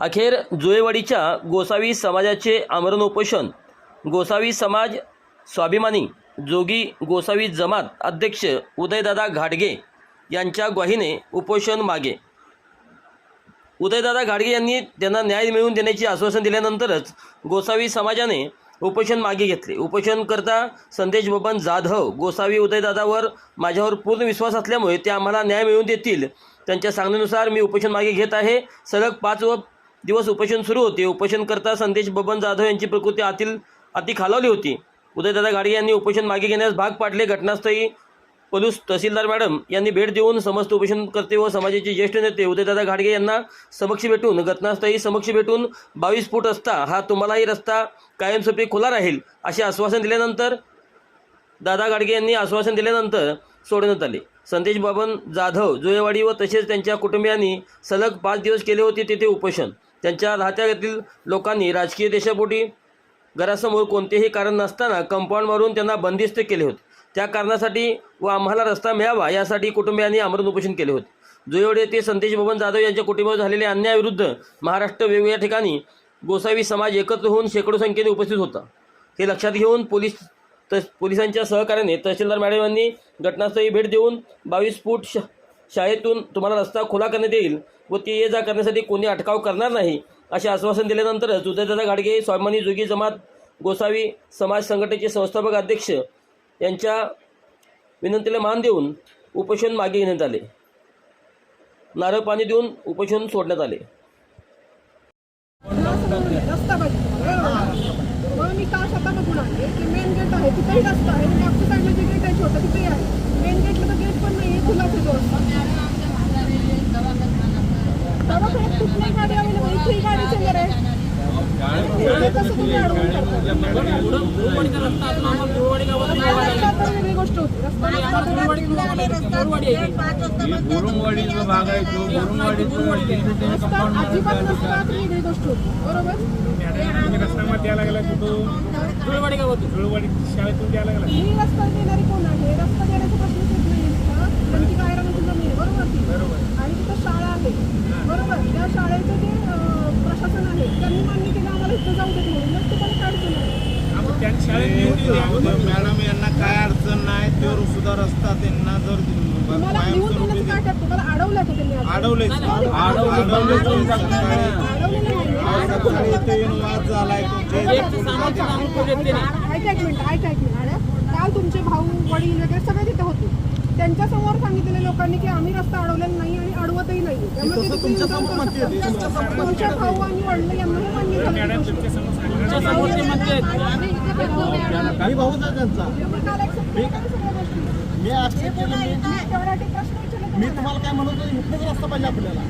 अखेर जुळेवाडीच्या गोसावी समाजाचे आमरण उपोषण गोसावी समाज स्वाभिमानी जोगी गोसावी जमात अध्यक्ष उदयदादा घाडगे यांच्या ग्वाहीने उपोषण मागे. उदयदादा घाडगे यांनी त्यांना न्याय मिळवून देण्याचे आश्वासन दिल्यानंतरच गोसावी समाजाने उपोषण मागे घेतले. उपोषण करता संदेश बबन जाधव गोसावी उदयदादावर माझ्यावर पूर्ण विश्वास असल्यामुळे ते आम्हाला न्याय मिळवून देतील. त्यांच्या सांगण्यानुसार मी उपोषण मागे घेत आहे. सलग पाच व दिवस उपोषण सुरू होते. उपोषणकर्ता संदेश बबन जाधव यांची प्रकृती आतील अति खालावली होती. उदयदादा घाडगे यांनी उपोषण मागे घेण्यास भाग पाडले. घटनास्थळी पलूस तहसीलदार मॅडम यांनी भेट देऊन समस्त उपोषणकर्ते व समाजाचे ज्येष्ठ नेते उदयदादा घाडगे यांना समक्ष भेटून घटनास्थळी समक्ष भेटून बावीस फूट रस्ता हा तुम्हालाही रस्ता कायमस्वरूपी खुला राहील असे आश्वासन दिल्यानंतर दादा गाडगे यांनी आश्वासन दिल्यानंतर सोडण्यात आले. संदेश बाबन जाधव जुळेवाडी व तसेच त्यांच्या कुटुंबियांनी सलग पाच दिवस केले होते तेथे उपोषण. त्यांच्या राहत्यातील लोकांनी राजकीय देशापोटी घरासमोर कोणतेही कारण नसताना कंपाऊंड मारून त्यांना बंदिस्त केले होते. त्या कारणासाठी व आम्हाला रस्ता मिळावा यासाठी कुटुंबियांनी आमरण उपोषण केले होते. जुएवडे ते संदेश बबन जाधव यांच्या कुटुंबावर झालेल्या अन्यायाविरुद्ध महाराष्ट्र वेगवेगळ्या ठिकाणी गोसावी समाज एकत्र होऊन शेकडो संख्येने उपस्थित होता. हे लक्षात घेऊन पोलीस तस पोलिसांच्या सहकार्याने तहसीलदार मॅडम यांनी घटनास्थळी भेट देऊन बावीस फूट श शाळेतून तुम्हाला रस्ता खुला करण्यात येईल व ते ये जा करण्यासाठी कोणी अटकाव करणार नाही असे आश्वासन दिल्यानंतरच उदयदादा गाडगे स्वाभिमानी जोगी जमात गोसावी समाज संघटनेचे संस्थापक अध्यक्ष यांच्या विनंतीला मान देऊन उपोषण मागे घेण्यात आले. नारळ पाणी देऊन उपोषण सोडण्यात आले रस्ता पाहिजे मग मी की मेन गेट आहे तिथेही रस्ता आहे. आणि मागच्या साईडला जे गेट आहे छोटं तिथेही आहे. मेन गेटला तर गेट पण नाही खुलाच आहे तो रस्ता दवाखान्यात कुठली गाडी अवेलेबल इथेही गाडी समोर आहे. हे कसं तुम्ही अडवून करता? रस्ता तर वेगळी गोष्ट होती भाग आहे तो गोष्ट बरोबर. रस्त्यामध्ये द्यायला गेला कुठं गावातून शाळेतून द्यायला रस्ता देणारी कोण आहे रस्ता देण्याचा प्रश्नच जमीन आहे बरोबर ती आणि तिथं शाळा आहे बरोबर त्या शाळेचं जे प्रशासन आहे त्यांनी मान्य केलं आम्हाला इथं जाऊ देत म्हणून मग शाळेत मॅडम यांना काय अडचण नाही तर सुद्धा रस्ता त्यांना जर तुम्हाला लिहून देण्याचं काय टाकतो तुम्हाला अडवलं का त्यांनी आज? अडवले अडवलेलं नाही. सकाळी इथे येऊन वाद झालाय तुमचे ऐका एक मिनिट ऐका एक मिनिट काल तुमचे भाऊ वडील वगैरे सगळे तिथे होते त्यांच्यासमोर सांगितलेल्या लोकांनी की आम्ही रस्ता अडवलेला नाही आणि अडवतही नाही त्यामुळे. तुमच्या भाऊ आणि वडील यांनाही मान्य झाली मी तुम्ही काल. मी तुम्हाला. काय म्हणतो इथेच रस्ता पाहिजे आपल्याला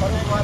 परवाह